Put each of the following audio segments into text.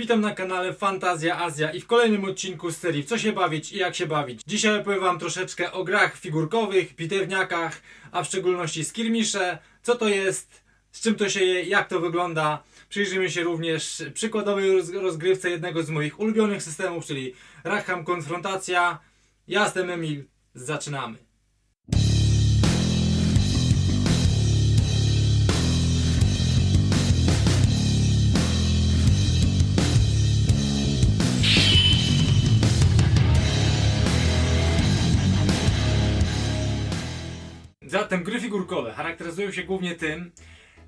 Witam na kanale Fantazja Azja i w kolejnym odcinku z serii Co się bawić i jak się bawić. Dzisiaj opowiem wam troszeczkę o grach figurkowych, bitewniakach, a w szczególności skirmisze, co to jest, z czym to się je, jak to wygląda. Przyjrzymy się również przykładowej roz- rozgrywce jednego z moich ulubionych systemów, czyli Rackham Konfrontacja. Ja jestem Emil, zaczynamy. Figurkowe charakteryzują się głównie tym,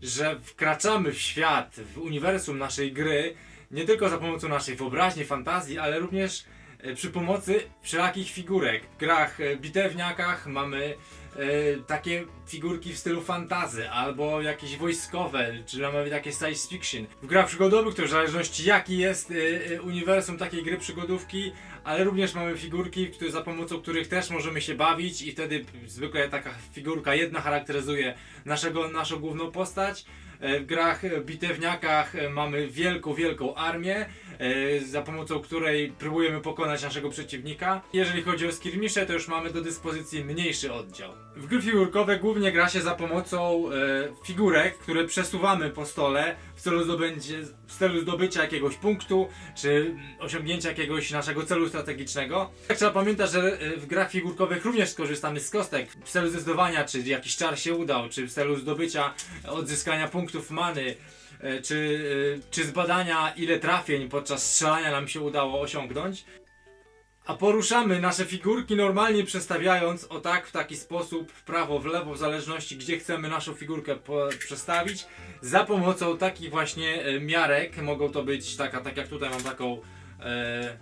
że wkraczamy w świat, w uniwersum naszej gry nie tylko za pomocą naszej wyobraźni, fantazji, ale również e, przy pomocy wszelakich figurek. W grach e, bitewniakach mamy e, takie figurki w stylu fantazy, albo jakieś wojskowe, czy mamy takie science fiction. W grach przygodowych to w zależności jaki jest e, e, uniwersum takiej gry przygodówki, ale również mamy figurki, które, za pomocą których też możemy się bawić i wtedy zwykle taka figurka jedna charakteryzuje naszego, naszą główną postać. E, W grach bitewniakach e, mamy wielką, wielką armię, e, za pomocą której próbujemy pokonać naszego przeciwnika. Jeżeli chodzi o skirmisze, to już mamy do dyspozycji mniejszy oddział. W gry figurkowe głównie gra się za pomocą e, figurek, które przesuwamy po stole w celu, w celu zdobycia jakiegoś punktu, czy osiągnięcia jakiegoś naszego celu strategicznego. Tak trzeba pamiętać, że e, w grach figurkowych również skorzystamy z kostek w celu zdecydowania, czy jakiś czar się udał, czy w celu zdobycia, e, odzyskania punktów many, e, czy, czy zbadania ile trafień podczas strzelania nam się udało osiągnąć. A poruszamy nasze figurki normalnie przestawiając o tak, w taki sposób, w prawo, w lewo, w zależności gdzie chcemy naszą figurkę przestawić, za pomocą takich właśnie e, miarek. Mogą to być taka, tak jak tutaj mam taką e,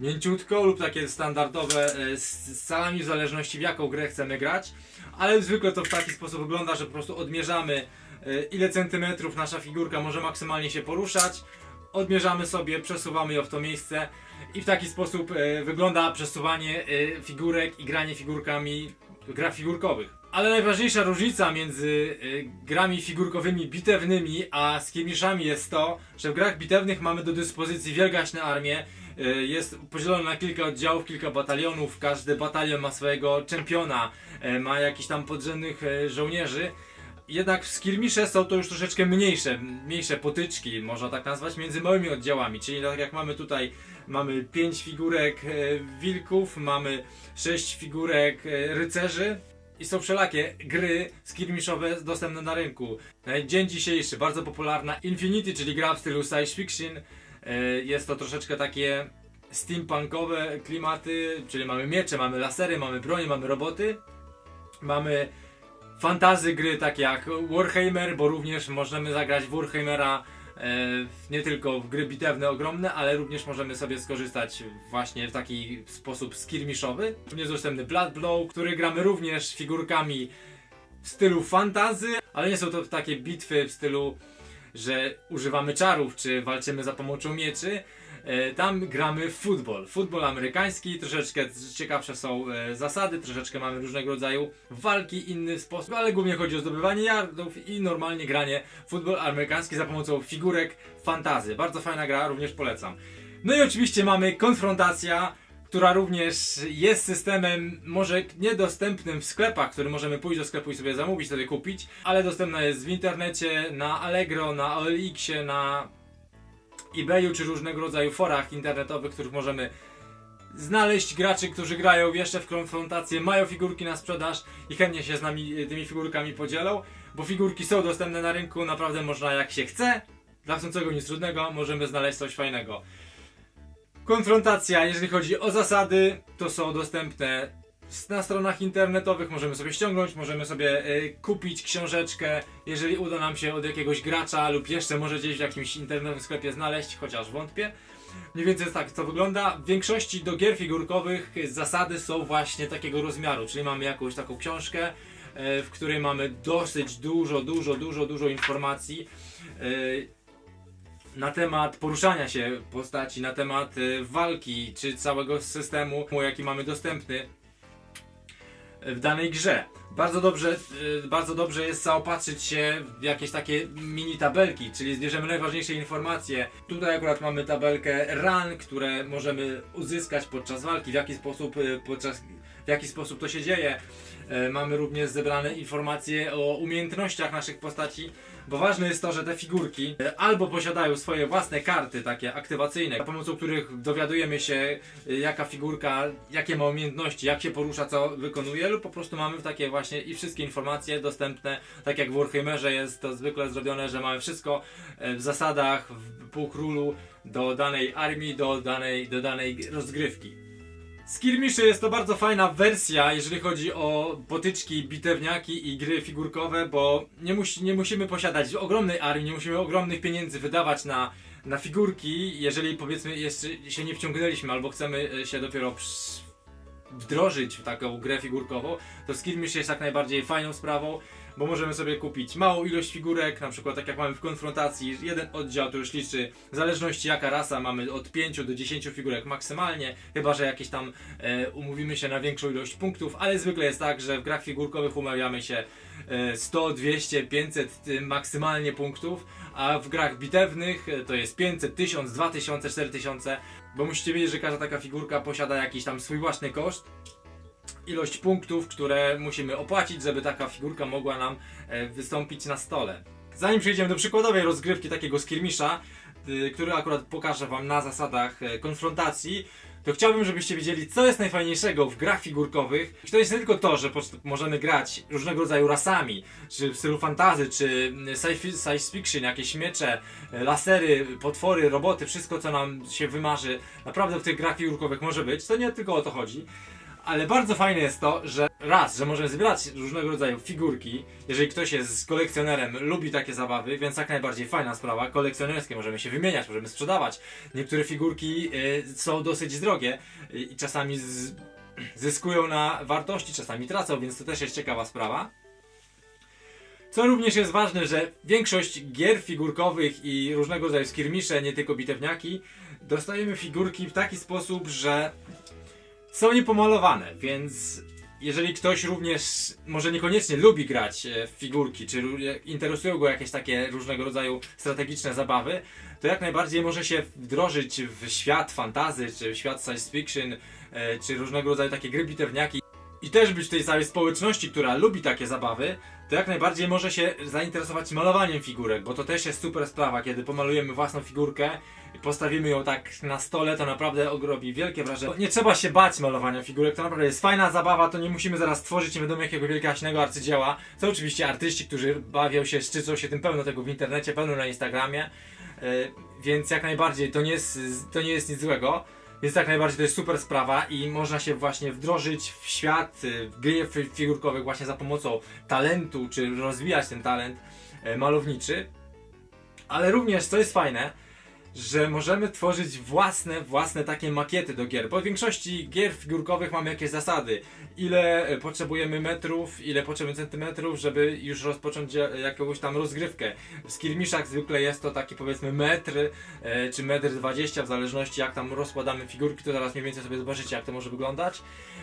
mięciutką lub takie standardowe e, z salami w zależności w jaką grę chcemy grać. Ale zwykle to w taki sposób wygląda, że po prostu odmierzamy e, ile centymetrów nasza figurka może maksymalnie się poruszać. Odmierzamy sobie, przesuwamy ją w to miejsce i w taki sposób e, wygląda przesuwanie e, figurek i granie figurkami w grach figurkowych. Ale najważniejsza różnica między e, grami figurkowymi bitewnymi a skirmiszami jest to, że w grach bitewnych mamy do dyspozycji wielgaśne armię. e, Jest podzielone na kilka oddziałów, kilka batalionów. Każdy batalion ma swojego czempiona, e, ma jakichś tam podrzędnych żołnierzy. Jednak skirmisze są to już troszeczkę mniejsze, mniejsze potyczki, można tak nazwać, między małymi oddziałami. Czyli tak jak mamy tutaj, mamy 5 figurek e, wilków, mamy 6 figurek e, rycerzy. I są wszelakie gry skirmiszowe dostępne na rynku. Na dzień dzisiejszy bardzo popularna Infinity, czyli gra w stylu science fiction. E, Jest to troszeczkę takie steampunkowe klimaty, czyli mamy miecze, mamy lasery, mamy broń, mamy roboty. Mamy fantazy gry takie jak Warhammer, bo również możemy zagrać w Warhammera e, nie tylko w gry bitewne ogromne, ale również możemy sobie skorzystać właśnie w taki sposób skirmiszowy. Również dostępny Blood Blow, który gramy również figurkami w stylu fantazy, ale nie są to takie bitwy w stylu, że używamy czarów, czy walczymy za pomocą mieczy. E, Tam gramy w futbol. Futbol amerykański, troszeczkę ciekawsze są e, zasady, troszeczkę mamy różnego rodzaju walki, inny sposób, ale głównie chodzi o zdobywanie yardów i normalnie granie futbol amerykański za pomocą figurek fantazy. Bardzo fajna gra, również polecam. No i oczywiście mamy konfrontacja, która również jest systemem może niedostępnym w sklepach, który możemy pójść do sklepu i sobie zamówić, sobie kupić, ale dostępna jest w internecie, na Allegro, na OLX-ie, na eBayu czy różnego rodzaju forach internetowych, których możemy znaleźć graczy, którzy grają jeszcze w konfrontację, mają figurki na sprzedaż i chętnie się z nami tymi figurkami podzielą, bo figurki są dostępne na rynku, naprawdę można jak się chce, dla chcącego nic trudnego, możemy znaleźć coś fajnego. Konfrontacja, jeżeli chodzi o zasady, to są dostępne na stronach internetowych, możemy sobie ściągnąć, możemy sobie y, kupić książeczkę, jeżeli uda nam się od jakiegoś gracza lub jeszcze może gdzieś w jakimś internetowym sklepie znaleźć, chociaż wątpię. Mniej więcej tak to wygląda. W większości do gier figurkowych zasady są właśnie takiego rozmiaru, czyli mamy jakąś taką książkę, y, w której mamy dosyć dużo, dużo, dużo, dużo informacji. y, na temat poruszania się postaci, na temat y, walki, czy całego systemu, jaki mamy dostępny. Y, w danej grze. Bardzo dobrze, y, bardzo dobrze jest zaopatrzyć się w jakieś takie mini tabelki, czyli zbierzemy najważniejsze informacje. Tutaj akurat mamy tabelkę RAN, które możemy uzyskać podczas walki, w jaki sposób, y, podczas, w jaki sposób to się dzieje. E, Mamy również zebrane informacje o umiejętnościach naszych postaci, bo ważne jest to, że te figurki e, albo posiadają swoje własne karty takie aktywacyjne, za pomocą których dowiadujemy się e, jaka figurka, jakie ma umiejętności, jak się porusza, co wykonuje, lub po prostu mamy takie właśnie i wszystkie informacje dostępne, tak jak w Warhammerze jest to zwykle zrobione, że mamy wszystko e, w zasadach, w półkrólu do danej armii, do danej, do danej rozgrywki. Skirmiszy jest to bardzo fajna wersja, jeżeli chodzi o potyczki, bitewniaki i gry figurkowe, bo nie, musi, nie musimy posiadać ogromnej armii, nie musimy ogromnych pieniędzy wydawać na, na figurki, jeżeli powiedzmy jeszcze się nie wciągnęliśmy albo chcemy e, się dopiero wdrożyć w taką grę figurkową, to Skirmish jest jak najbardziej fajną sprawą, bo możemy sobie kupić małą ilość figurek, na przykład tak jak mamy w konfrontacji, jeden oddział to już liczy, w zależności jaka rasa, mamy od 5 do 10 figurek maksymalnie, chyba że jakieś tam e, umówimy się na większą ilość punktów, ale zwykle jest tak, że w grach figurkowych umawiamy się e, 100, 200, 500 y, maksymalnie punktów, a w grach bitewnych e, to jest 500, 1000, 2000, 4000, bo musicie wiedzieć, że każda taka figurka posiada jakiś tam swój własny koszt, ilość punktów, które musimy opłacić, żeby taka figurka mogła nam e, wystąpić na stole. Zanim przejdziemy do przykładowej rozgrywki takiego skirmisza, y, który akurat pokażę wam na zasadach e, konfrontacji, to chciałbym, żebyście wiedzieli, co jest najfajniejszego w grach figurkowych. I to jest nie tylko to, że możemy grać różnego rodzaju rasami, czy w stylu fantazy, czy mm, sci- science fiction, jakieś miecze, e, lasery, potwory, roboty, wszystko co nam się wymarzy, naprawdę w tych grach figurkowych może być. To nie tylko o to chodzi. Ale bardzo fajne jest to, że raz, że możemy zbierać różnego rodzaju figurki, jeżeli ktoś jest kolekcjonerem, lubi takie zabawy, więc jak najbardziej fajna sprawa, kolekcjonerskie, możemy się wymieniać, możemy sprzedawać. Niektóre figurki y, są dosyć drogie y, i czasami z, zyskują na wartości, czasami tracą, więc to też jest ciekawa sprawa. Co również jest ważne, że większość gier figurkowych i różnego rodzaju skirmisze, nie tylko bitewniaki, dostajemy figurki w taki sposób, że są niepomalowane, więc jeżeli ktoś również może niekoniecznie lubi grać e, w figurki, czy ró- interesują go jakieś takie różnego rodzaju strategiczne zabawy, to jak najbardziej może się wdrożyć w świat fantazy, czy w świat science fiction, e, czy różnego rodzaju takie gry bitewniaki i też być w tej całej społeczności, która lubi takie zabawy, to jak najbardziej może się zainteresować malowaniem figurek, bo to też jest super sprawa, kiedy pomalujemy własną figurkę i postawimy ją tak na stole, to naprawdę robi wielkie wrażenie. Nie trzeba się bać malowania figurek, to naprawdę jest fajna zabawa, to nie musimy zaraz tworzyć nie wiadomo jakiego wielkaśnego arcydzieła. Są oczywiście artyści, którzy bawią się, szczycą się tym pełno tego w internecie, pełno na Instagramie, e, więc jak najbardziej to nie jest, to nie jest nic złego. Więc jak najbardziej to jest super sprawa i można się właśnie wdrożyć w świat y, gry fi- figurkowych właśnie za pomocą talentu, czy rozwijać ten talent e, malowniczy. Ale również, co jest fajne, że możemy tworzyć własne, własne takie makiety do gier. Bo w większości gier figurkowych mamy jakieś zasady. Ile e, potrzebujemy metrów, ile potrzebujemy centymetrów, żeby już rozpocząć jakąś tam rozgrywkę. W skirmiszach zwykle jest to taki powiedzmy metr, e, czy metr 20, w zależności jak tam rozkładamy figurki, to zaraz mniej więcej sobie zobaczycie jak to może wyglądać.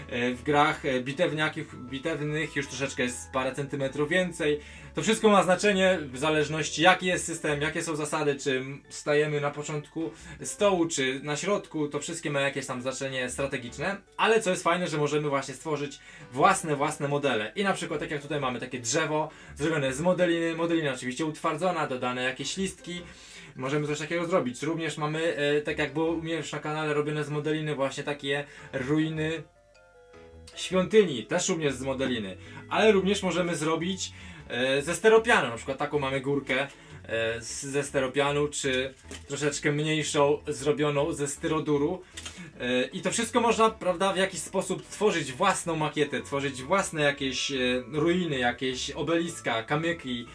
E, w grach bitewniakich, bitewnych już troszeczkę jest parę centymetrów więcej. To wszystko ma znaczenie w zależności jaki jest system, jakie są zasady, czy stajemy na początku stołu, czy na środku, to wszystkie ma jakieś tam znaczenie strategiczne, ale co jest fajne, że możemy właśnie stworzyć własne, własne modele. I na przykład tak jak tutaj mamy takie drzewo zrobione z modeliny, modelina oczywiście utwardzona, dodane jakieś listki, możemy coś takiego zrobić. Również mamy, e, tak jak było u mnie już na kanale robione z modeliny, właśnie takie ruiny świątyni, też również z modeliny, ale również możemy zrobić ze steropianu, na przykład taką mamy górkę e, ze steropianu, czy troszeczkę mniejszą zrobioną ze styroduru e, i to wszystko można, prawda, w jakiś sposób tworzyć własną makietę, tworzyć własne jakieś e, ruiny, jakieś obeliska, kamyki,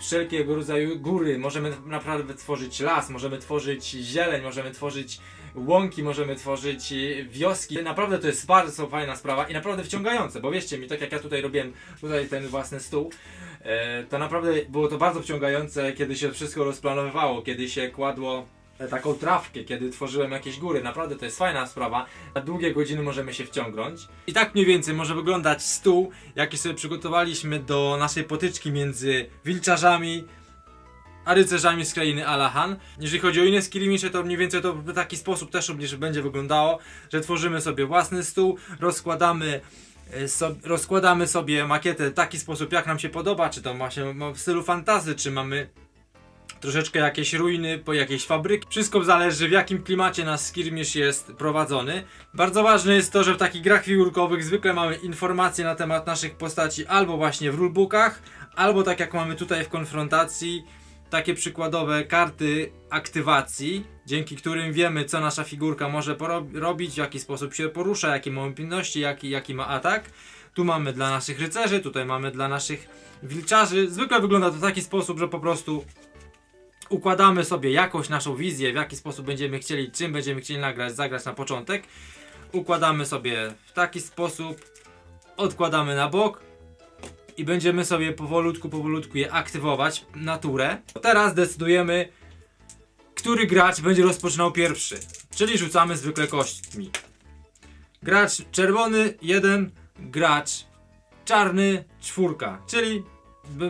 wszelkiego rodzaju góry, możemy naprawdę tworzyć las, możemy tworzyć zieleń, możemy tworzyć łąki, możemy tworzyć e, wioski. Naprawdę to jest bardzo fajna sprawa i naprawdę wciągające, bo wierzcie mi, tak jak ja tutaj robiłem tutaj ten własny stół, e, to naprawdę było to bardzo wciągające, kiedy się wszystko rozplanowywało, kiedy się kładło e, taką trawkę, kiedy tworzyłem jakieś góry. Naprawdę to jest fajna sprawa. Na długie godziny możemy się wciągnąć. I tak mniej więcej może wyglądać stół, jaki sobie przygotowaliśmy do naszej potyczki między wilczarzami a rycerzami z krainy Alahan. Jeżeli chodzi o inne skirmisze, to mniej więcej to w taki sposób też będzie wyglądało, że tworzymy sobie własny stół, rozkładamy e, so, rozkładamy sobie makietę w taki sposób, jak nam się podoba, czy to ma w stylu fantazy, czy mamy troszeczkę jakieś ruiny, po jakiejś fabryki. Wszystko zależy w jakim klimacie nasz skirmish jest prowadzony. Bardzo ważne jest to, że w takich grach figurkowych zwykle mamy informacje na temat naszych postaci albo właśnie w rulebookach, albo tak jak mamy tutaj w konfrontacji, takie przykładowe karty aktywacji, dzięki którym wiemy, co nasza figurka może robić, w jaki sposób się porusza, jakie ma umiejętności, jaki, jaki ma atak. Tu mamy dla naszych rycerzy, tutaj mamy dla naszych wilczarzy. Zwykle wygląda to w taki sposób, że po prostu układamy sobie jakąś naszą wizję, w jaki sposób będziemy chcieli, czym będziemy chcieli nagrać, zagrać na początek. Układamy sobie w taki sposób, odkładamy na bok i będziemy sobie powolutku, powolutku je aktywować, naturę. Teraz decydujemy, który gracz będzie rozpoczynał pierwszy, czyli rzucamy zwykle kośćmi. Gracz czerwony, jeden, gracz czarny, czwórka, czyli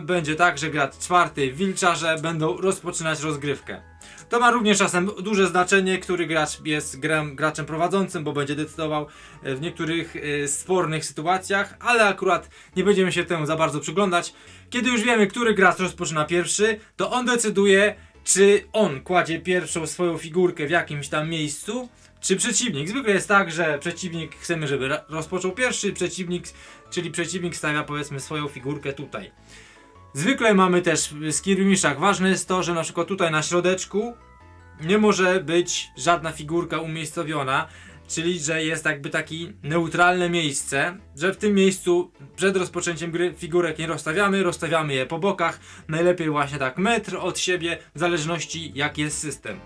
będzie tak, że gracz czwarty, wilczarze będą rozpoczynać rozgrywkę. To ma również czasem duże znaczenie, który gracz jest grem, graczem prowadzącym, bo będzie decydował e, w niektórych e, spornych sytuacjach, ale akurat nie będziemy się temu za bardzo przyglądać. Kiedy już wiemy, który gracz rozpoczyna pierwszy, to on decyduje, czy on kładzie pierwszą swoją figurkę w jakimś tam miejscu, czy przeciwnik. Zwykle jest tak, że przeciwnik chcemy, żeby rozpoczął pierwszy, przeciwnik, czyli przeciwnik stawia powiedzmy swoją figurkę tutaj. Zwykle mamy też w skirmishach ważne jest to, że na przykład tutaj na środeczku nie może być żadna figurka umiejscowiona, czyli że jest jakby taki neutralne miejsce, że w tym miejscu przed rozpoczęciem gry figurek nie rozstawiamy, rozstawiamy je po bokach, najlepiej właśnie tak metr od siebie, w zależności jaki jest system.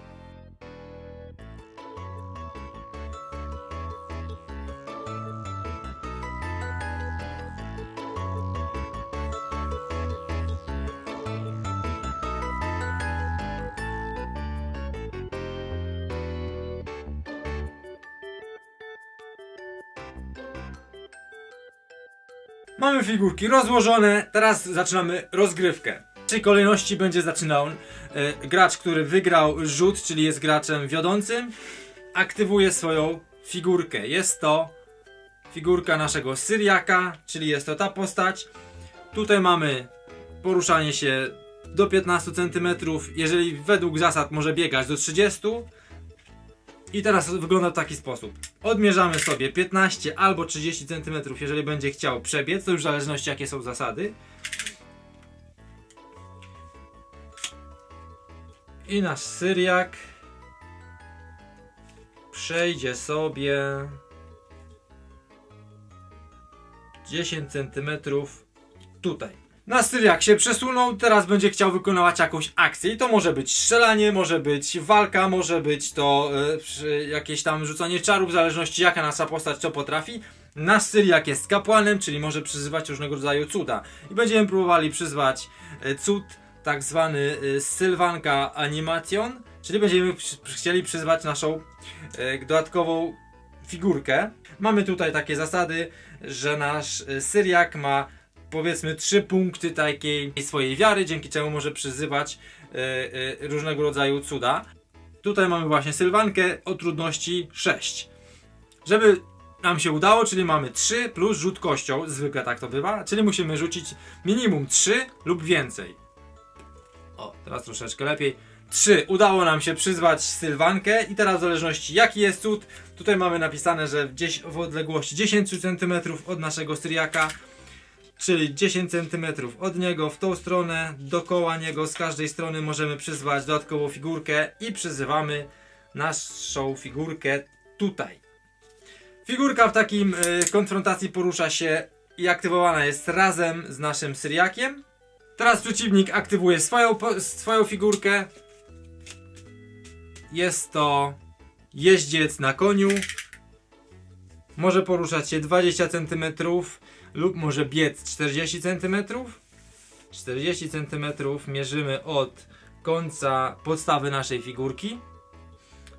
Mamy figurki rozłożone, teraz zaczynamy rozgrywkę. W tej kolejności będzie zaczynał e, gracz, który wygrał rzut, czyli jest graczem wiodącym, aktywuje swoją figurkę. Jest to figurka naszego Syriaka, czyli jest to ta postać. Tutaj mamy poruszanie się do 15 cm, jeżeli według zasad może biegać do 30 i teraz wygląda w taki sposób. Odmierzamy sobie 15 albo 30 cm, jeżeli będzie chciał przebiec, to już w zależności jakie są zasady. I nasz Syriak przejdzie sobie 10 cm tutaj. Na Syriak się przesunął, teraz będzie chciał wykonywać jakąś akcję i to może być strzelanie, może być walka, może być to przy- jakieś tam rzucanie czarów, w zależności jaka nasza postać co potrafi. Nasz Syriak jest kapłanem, czyli może przyzywać różnego rodzaju cuda. I będziemy próbowali przyzwać e, cud, tak zwany e, Sylwanka Animation, czyli będziemy chcieli przyzwać naszą dodatkową figurkę. Mamy tutaj takie zasady, że nasz Syriak ma powiedzmy trzy punkty takiej swojej wiary, dzięki czemu może przyzywać e, e, różnego rodzaju cuda. Tutaj mamy właśnie Sylwankę o trudności 6. Żeby nam się udało, czyli mamy 3 plus rzut kością, zwykle tak to bywa, czyli musimy rzucić minimum 3 lub więcej. O, teraz troszeczkę lepiej. 3. Udało nam się przyzwać Sylwankę i teraz w zależności jaki jest cud, tutaj mamy napisane, że w, dzieś- w odległości 10 cm od naszego Syriaka czyli 10 cm od niego w tą stronę, dookoła niego z każdej strony możemy przyzwać dodatkową figurkę i przyzywamy naszą figurkę tutaj. Figurka w takim y, konfrontacji porusza się i aktywowana jest razem z naszym Syriakiem. Teraz przeciwnik aktywuje swoją, swoją figurkę. Jest to jeździec na koniu. Może poruszać się 20 cm lub może biec 40 cm. 40 cm mierzymy od końca podstawy naszej figurki.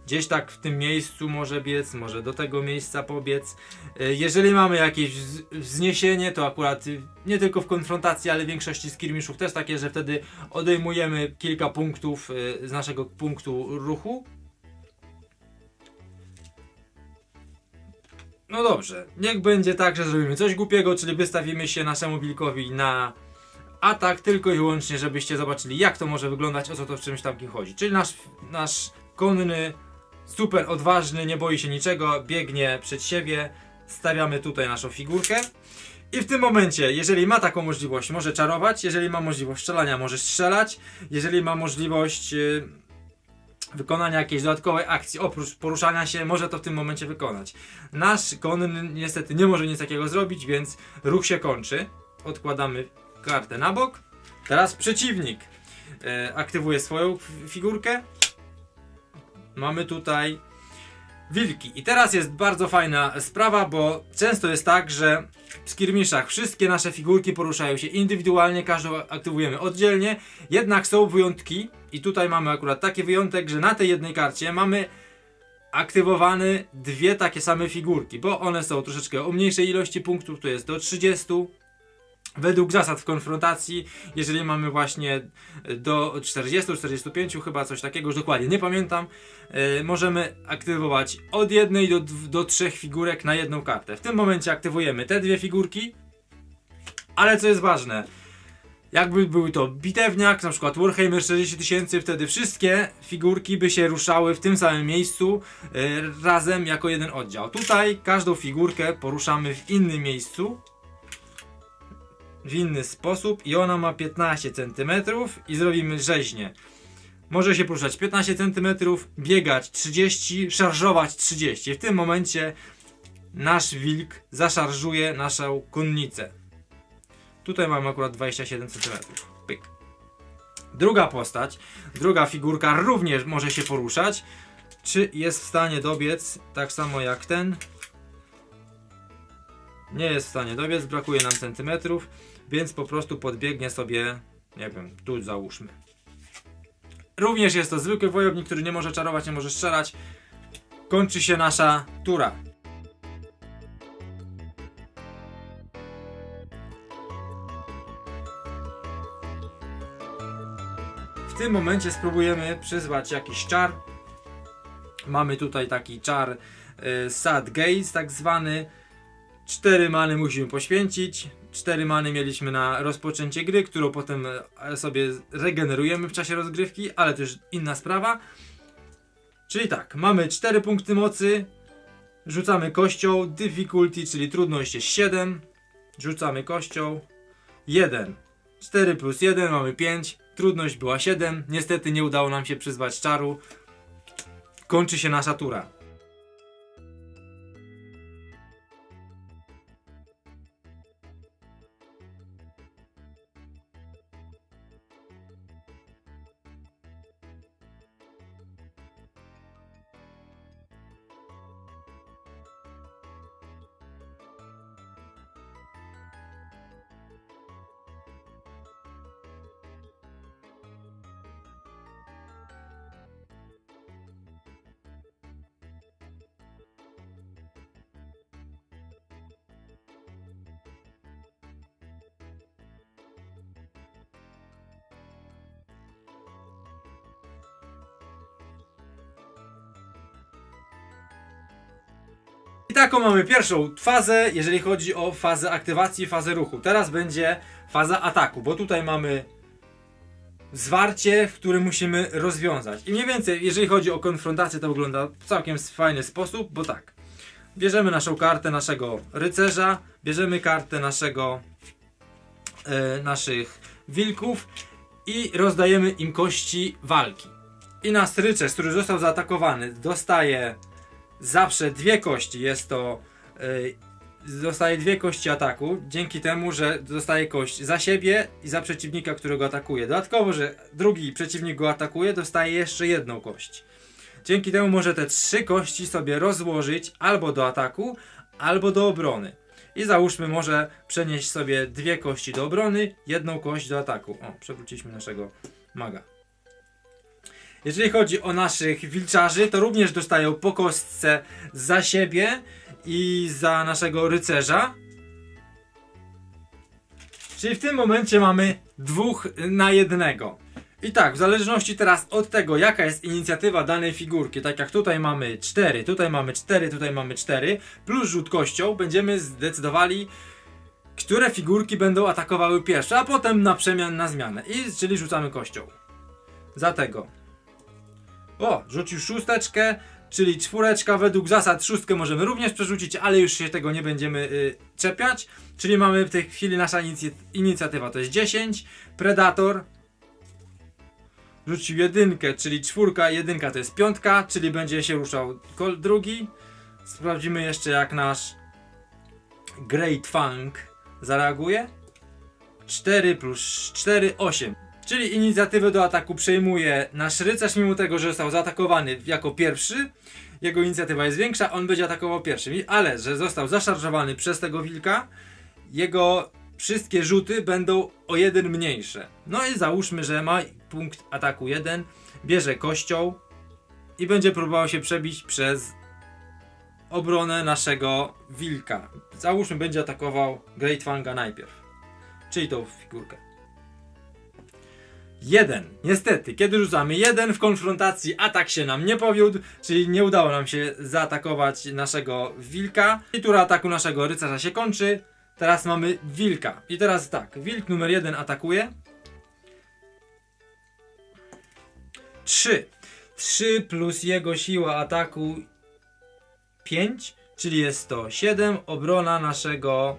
gdzieś tak w tym miejscu może biec, może do tego miejsca pobiec. E, Jeżeli mamy jakieś wz- wzniesienie, to akurat nie tylko w konfrontacji, ale w większości skirmiszów też takie, że wtedy odejmujemy kilka punktów y, z naszego punktu ruchu. No dobrze, niech będzie tak, że zrobimy coś głupiego, czyli wystawimy się naszemu wilkowi na atak tylko i wyłącznie, żebyście zobaczyli jak to może wyglądać, o co to w czymś takim chodzi. Czyli nasz, nasz konny, super odważny, nie boi się niczego, biegnie przed siebie, stawiamy tutaj naszą figurkę. I w tym momencie, jeżeli ma taką możliwość, może czarować, jeżeli ma możliwość strzelania, może strzelać, jeżeli ma możliwość yy, wykonania jakiejś dodatkowej akcji, oprócz poruszania się, może to w tym momencie wykonać. Nasz konny niestety nie może nic takiego zrobić, więc ruch się kończy. Odkładamy kartę na bok. Teraz przeciwnik e, aktywuje swoją figurkę. Mamy tutaj wilki. I teraz jest bardzo fajna sprawa, bo często jest tak, że w skirmiszach wszystkie nasze figurki poruszają się indywidualnie, każdą aktywujemy oddzielnie, jednak są wyjątki i tutaj mamy akurat taki wyjątek, że na tej jednej karcie mamy aktywowane dwie takie same figurki, bo one są troszeczkę o mniejszej ilości punktów, to jest do 30. Według zasad w konfrontacji, jeżeli mamy właśnie do 40-45 chyba coś takiego, już dokładnie nie pamiętam, e, możemy aktywować od jednej do, do trzech figurek na jedną kartę. W tym momencie aktywujemy te dwie figurki, ale co jest ważne, jakby był to bitewniak, na przykład Warhammer 40 tysięcy, wtedy wszystkie figurki by się ruszały w tym samym miejscu e, razem jako jeden oddział. Tutaj każdą figurkę poruszamy w innym miejscu, w inny sposób i ona ma 15 cm i zrobimy rzeźnię. Może się poruszać 15 cm, biegać 30, szarżować 30. W tym momencie nasz wilk zaszarżuje naszą konnicę. Tutaj mamy akurat 27 cm. Pyk. Druga postać, druga figurka również może się poruszać. Czy jest w stanie dobiec tak samo jak ten? Nie jest w stanie dobiec, brakuje nam centymetrów, więc po prostu podbiegnie sobie, nie wiem, tu załóżmy. Również jest to zwykły wojownik, który nie może czarować, nie może strzelać. Kończy się nasza tura. W tym momencie spróbujemy przyzwać jakiś czar. Mamy tutaj taki czar y, Sad Gaze, tak zwany. 4 many musimy poświęcić. 4 many mieliśmy na rozpoczęcie gry, którą potem e, sobie regenerujemy w czasie rozgrywki, ale to już inna sprawa. Czyli tak, mamy 4 punkty mocy. Rzucamy kością. Difficulty, czyli trudność jest 7. Rzucamy kością. 1. 4 plus 1 mamy 5. Trudność była 7. Niestety nie udało nam się przyzwać czaru. Kończy się nasza tura. I taką mamy pierwszą fazę, jeżeli chodzi o fazę aktywacji, fazę ruchu. Teraz będzie faza ataku, bo tutaj mamy zwarcie, w którym musimy rozwiązać. I mniej więcej, jeżeli chodzi o konfrontację, to wygląda w całkiem fajny sposób, bo tak. Bierzemy naszą kartę naszego rycerza, bierzemy kartę naszego e, naszych wilków i rozdajemy im kości walki. I nasz rycerz, który został zaatakowany, dostaje zawsze dwie kości. Jest to. Yy, dostaje dwie kości ataku, dzięki temu, że dostaje kość za siebie i za przeciwnika, którego atakuje. Dodatkowo, że drugi przeciwnik go atakuje, dostaje jeszcze jedną kość. Dzięki temu może te trzy kości sobie rozłożyć albo do ataku, albo do obrony. I załóżmy, może przenieść sobie dwie kości do obrony, jedną kość do ataku. O, przewróciliśmy naszego maga. Jeżeli chodzi o naszych wilczarzy, to również dostają po kostce za siebie i za naszego rycerza. Czyli w tym momencie mamy dwóch na jednego. I tak, w zależności teraz od tego, jaka jest inicjatywa danej figurki, tak jak tutaj mamy 4, tutaj mamy 4, tutaj mamy 4, plus rzut kością, będziemy zdecydowali, które figurki będą atakowały pierwsze, a potem na przemian na zmianę. I czyli rzucamy kością. Za tego. O, rzucił szósteczkę, czyli czwóreczka. Według zasad szóstkę możemy również przerzucić, ale już się tego nie będziemy y, czepiać. Czyli mamy w tej chwili nasza inicy- inicjatywa to jest 10. Predator rzucił jedynkę, czyli czwórka, jedynka to jest piątka, czyli będzie się ruszał kol drugi. Sprawdzimy jeszcze jak nasz Great Funk zareaguje. 4 plus 4, 8. Czyli inicjatywę do ataku przejmuje nasz rycerz, mimo tego, że został zaatakowany jako pierwszy. Jego inicjatywa jest większa, on będzie atakował pierwszym. Ale, że został zaszarżowany przez tego wilka, jego wszystkie rzuty będą o jeden mniejsze. No i załóżmy, że ma punkt ataku 1, bierze kością i będzie próbował się przebić przez obronę naszego wilka. Załóżmy, będzie atakował Great Fanga najpierw. Czyli tą figurkę. Jeden. Niestety, kiedy rzucamy jeden w konfrontacji, atak się nam nie powiódł, czyli nie udało nam się zaatakować naszego wilka. I tura ataku naszego rycerza się kończy. Teraz mamy wilka. I teraz tak, wilk numer jeden atakuje. 3. 3 plus jego siła ataku 5, czyli jest to 7. Obrona naszego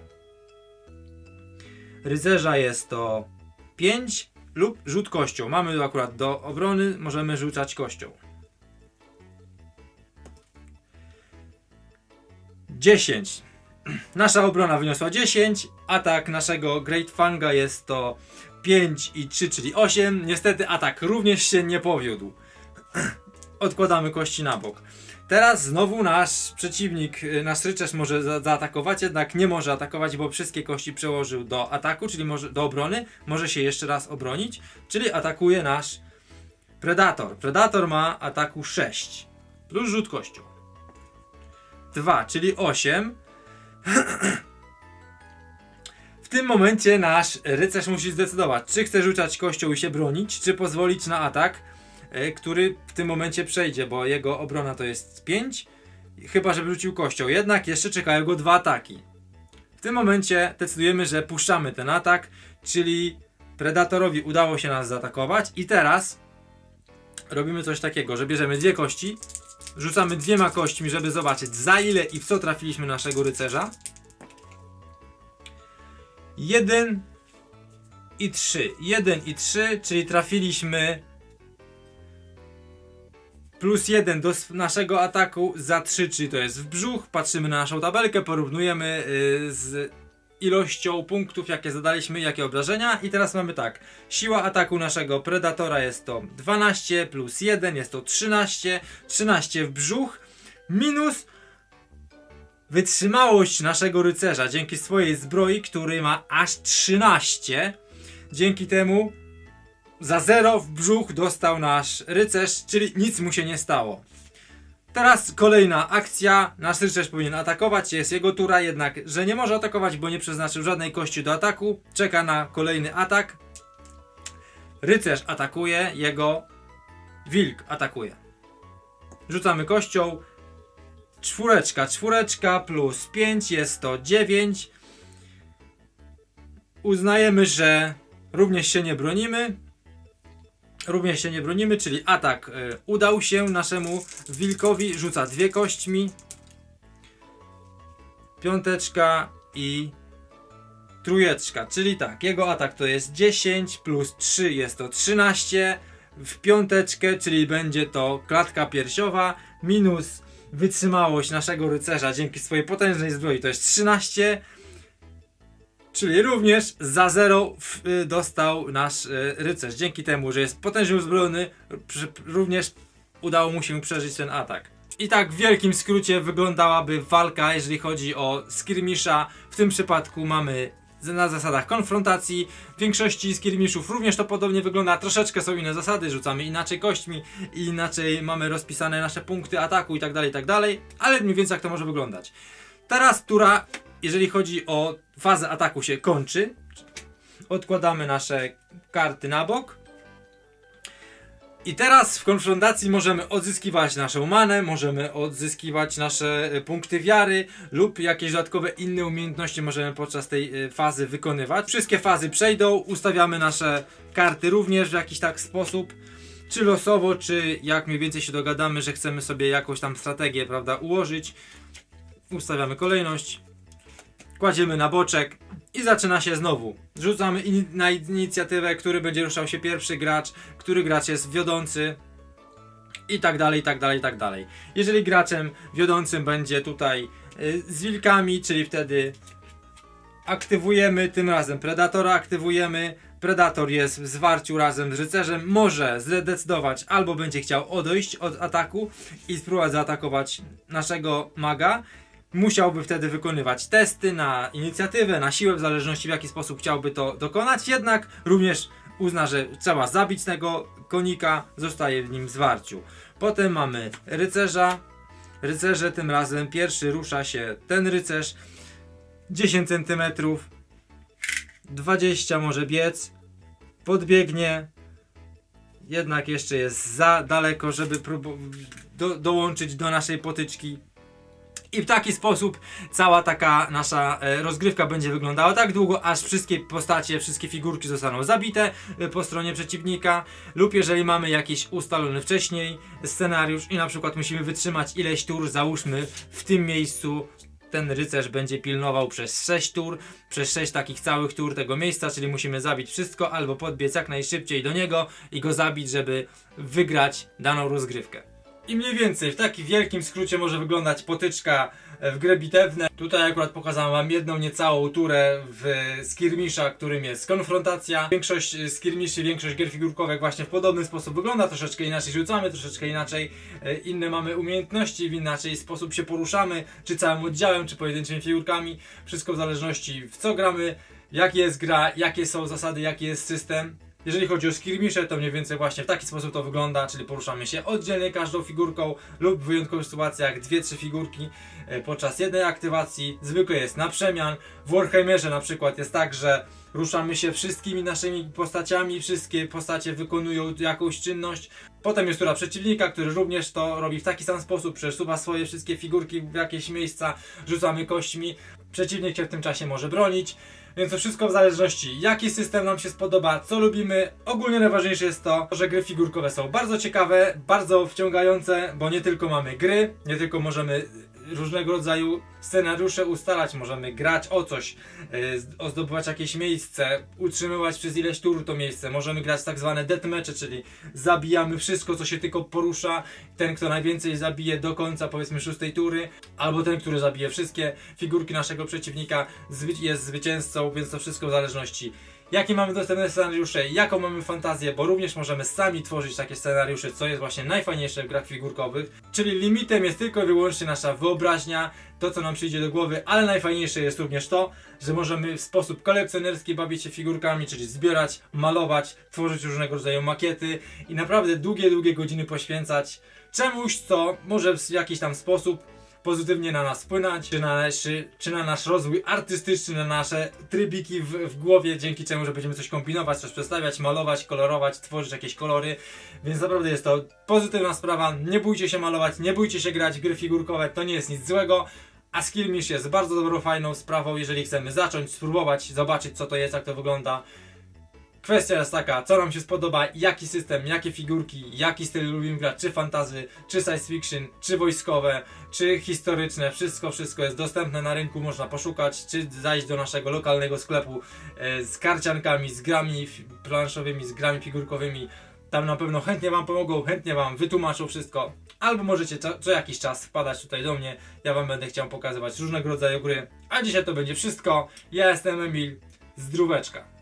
rycerza jest to 5 lub rzut kością. Mamy akurat do obrony, możemy rzucać kością. 10. Nasza obrona wyniosła 10, atak naszego Great Fanga jest to 5 i 3, czyli 8. Niestety atak również się nie powiódł. Odkładamy kości na bok. Teraz znowu nasz przeciwnik, y, nasz rycerz może za zaatakować, jednak nie może atakować, bo wszystkie kości przełożył do ataku, czyli może, do obrony. Może się jeszcze raz obronić, czyli atakuje nasz Predator. Predator ma ataku 6 plus rzut kością. 2, czyli 8. W tym momencie nasz rycerz musi zdecydować, czy chce rzucać kością i się bronić, czy pozwolić na atak, który w tym momencie przejdzie, bo jego obrona to jest 5, chyba że rzucił kością. Jednak jeszcze czekają go dwa ataki. W tym momencie decydujemy, że puszczamy ten atak, czyli Predatorowi udało się nas zaatakować i teraz robimy coś takiego, że bierzemy dwie kości, rzucamy dwiema kośćmi, żeby zobaczyć za ile i w co trafiliśmy naszego rycerza. 1 i 3. 1 i 3, czyli trafiliśmy plus 1 do naszego ataku za 3, czyli to jest w brzuch. Patrzymy na naszą tabelkę, porównujemy y, z ilością punktów, jakie zadaliśmy, jakie obrażenia. I teraz mamy tak. Siła ataku naszego predatora jest to 12 plus 1 jest to 13. 13 w brzuch minus wytrzymałość naszego rycerza dzięki swojej zbroi, który ma aż 13. Dzięki temu za 0 w brzuch dostał nasz rycerz, czyli nic mu się nie stało. Teraz kolejna akcja. Nasz rycerz powinien atakować, jest jego tura, jednak że nie może atakować, bo nie przeznaczył żadnej kości do ataku. Czeka na kolejny atak. Rycerz atakuje, jego wilk atakuje. Rzucamy kością. Czwóreczka, czwóreczka plus 5 jest to 9. Uznajemy, że również się nie bronimy. Również się nie bronimy, czyli atak y, udał się naszemu wilkowi. Rzuca dwie kośćmi. Piąteczka i trójeczka. Czyli tak, jego atak to jest 10 plus 3 jest to 13. W piąteczkę, czyli będzie to klatka piersiowa minus wytrzymałość naszego rycerza dzięki swojej potężnej zbroi to jest 13. Czyli również za 0 w, y, dostał nasz y, rycerz. Dzięki temu, że jest potężnie uzbrojony, również udało mu się przeżyć ten atak. I tak w wielkim skrócie wyglądałaby walka, jeżeli chodzi o skirmisza. W tym przypadku mamy na zasadach konfrontacji. W większości skirmishów również to podobnie wygląda. Troszeczkę są inne zasady, rzucamy inaczej kośćmi, inaczej mamy rozpisane nasze punkty ataku i tak dalej, tak dalej. Ale mniej więcej jak to może wyglądać. Teraz tura, jeżeli chodzi o fazę ataku się kończy. Odkładamy nasze karty na bok. I teraz w konfrontacji możemy odzyskiwać naszą manę, możemy odzyskiwać nasze e, punkty wiary lub jakieś dodatkowe inne umiejętności możemy podczas tej e, fazy wykonywać. Wszystkie fazy przejdą, ustawiamy nasze karty również w jakiś tak sposób, czy losowo, czy jak mniej więcej się dogadamy, że chcemy sobie jakąś tam strategię, prawda, ułożyć. Ustawiamy kolejność, kładziemy na boczek i zaczyna się znowu. Rzucamy in na inicjatywę, który będzie ruszał się pierwszy gracz, który gracz jest wiodący i tak dalej, i tak dalej, i tak dalej. Jeżeli graczem wiodącym będzie tutaj y, z wilkami, czyli wtedy aktywujemy tym razem Predatora, aktywujemy. Predator jest w zwarciu razem z rycerzem, może zdecydować albo będzie chciał odejść od ataku i spróbować zaatakować naszego maga. Musiałby wtedy wykonywać testy na inicjatywę, na siłę, w zależności w jaki sposób chciałby to dokonać. Jednak również uzna, że trzeba zabić tego konika, zostaje w nim zwarciu. Potem mamy rycerza. Rycerze tym razem pierwszy rusza się ten rycerz 10 cm 20 może biec podbiegnie jednak jeszcze jest za daleko, żeby do, dołączyć do naszej potyczki i w taki sposób cała taka nasza e, rozgrywka będzie wyglądała tak długo, aż wszystkie postacie, wszystkie figurki zostaną zabite e, po stronie przeciwnika, lub jeżeli mamy jakiś ustalony wcześniej scenariusz i na przykład musimy wytrzymać ileś tur, załóżmy w tym miejscu ten rycerz będzie pilnował przez 6 tur, przez 6 takich całych tur tego miejsca, czyli musimy zabić wszystko albo podbiec jak najszybciej do niego i go zabić, żeby wygrać daną rozgrywkę. I mniej więcej w takim wielkim skrócie może wyglądać potyczka e, w grę bitewne. Tutaj akurat pokazałem wam jedną niecałą turę w skirmisza, którym jest konfrontacja. Większość e, skirmiszy, większość gier figurkowych właśnie w podobny sposób wygląda. Troszeczkę inaczej rzucamy, troszeczkę inaczej e, inne mamy umiejętności, w inaczej sposób się poruszamy, czy całym oddziałem, czy pojedynczymi figurkami. Wszystko w zależności w co gramy, jaki jest gra, jakie są zasady, jaki jest system. Jeżeli chodzi o skirmisze, to mniej więcej właśnie w taki sposób to wygląda, czyli poruszamy się oddzielnie każdą figurką lub w wyjątkowych sytuacjach dwie, trzy figurki e, podczas jednej aktywacji. Zwykle jest na przemian. W Warhammerze na przykład jest tak, że ruszamy się wszystkimi naszymi postaciami, wszystkie postacie wykonują jakąś czynność. Potem jest tura przeciwnika, który również to robi w taki sam sposób, przesuwa swoje wszystkie figurki w jakieś miejsca, rzucamy kośćmi. Przeciwnik się w tym czasie może bronić. Więc to wszystko w zależności jaki system nam się spodoba, co lubimy. Ogólnie najważniejsze jest to, że gry figurkowe są bardzo ciekawe, bardzo wciągające, bo nie tylko mamy gry, nie tylko możemy różnego rodzaju scenariusze ustalać, możemy grać o coś, yy, zdobywać jakieś miejsce, utrzymywać przez ileś tur to miejsce, możemy grać tak zwane deathmatche, czyli zabijamy wszystko, co się tylko porusza, ten, kto najwięcej zabije do końca, powiedzmy szóstej tury, albo ten, który zabije wszystkie figurki naszego przeciwnika, jest zwycięzcą, więc to wszystko w zależności jakie mamy dostępne scenariusze, jaką mamy fantazję, bo również możemy sami tworzyć takie scenariusze, co jest właśnie najfajniejsze w grach figurkowych. Czyli limitem jest tylko i wyłącznie nasza wyobraźnia, to co nam przyjdzie do głowy, ale najfajniejsze jest również to, że możemy w sposób kolekcjonerski bawić się figurkami, czyli zbierać, malować, tworzyć różnego rodzaju makiety i naprawdę długie, długie godziny poświęcać czemuś, co może w jakiś tam sposób pozytywnie na nas wpłynąć, czy na, nasz, czy na nasz rozwój artystyczny, na nasze trybiki w, w głowie, dzięki czemu, że będziemy coś kombinować, coś przedstawiać, malować, kolorować, tworzyć jakieś kolory, więc naprawdę jest to pozytywna sprawa, nie bójcie się malować, nie bójcie się grać gry figurkowe, to nie jest nic złego, a Skillmish jest bardzo dobrą, fajną sprawą, jeżeli chcemy zacząć, spróbować, zobaczyć co to jest, jak to wygląda. Kwestia jest taka, co nam się spodoba, jaki system, jakie figurki, jaki styl lubimy grać, czy fantazy, czy science fiction, czy wojskowe, czy historyczne, wszystko, wszystko jest dostępne na rynku, można poszukać, czy zajść do naszego lokalnego sklepu e, z karciankami, z grami planszowymi, z grami figurkowymi. Tam na pewno chętnie Wam pomogą, chętnie Wam wytłumaczą wszystko. Albo możecie co, co jakiś czas wpadać tutaj do mnie, ja Wam będę chciał pokazywać różnego rodzaju gry. A dzisiaj to będzie wszystko. Ja jestem Emil, zdróweczka.